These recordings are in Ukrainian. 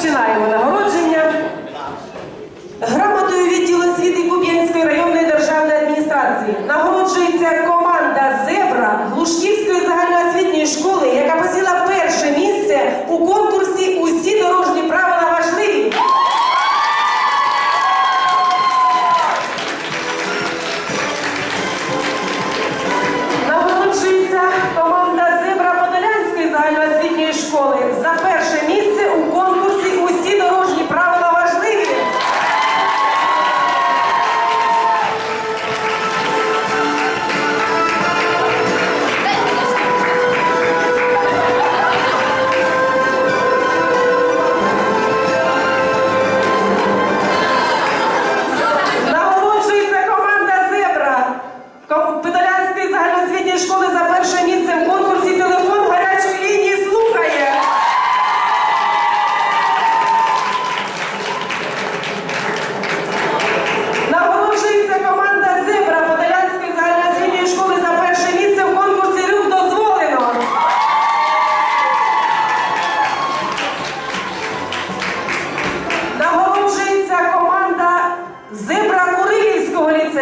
Починаємо нагородження. Грамотою відділу освіти Куп'янської районної державної адміністрації нагороджується.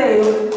de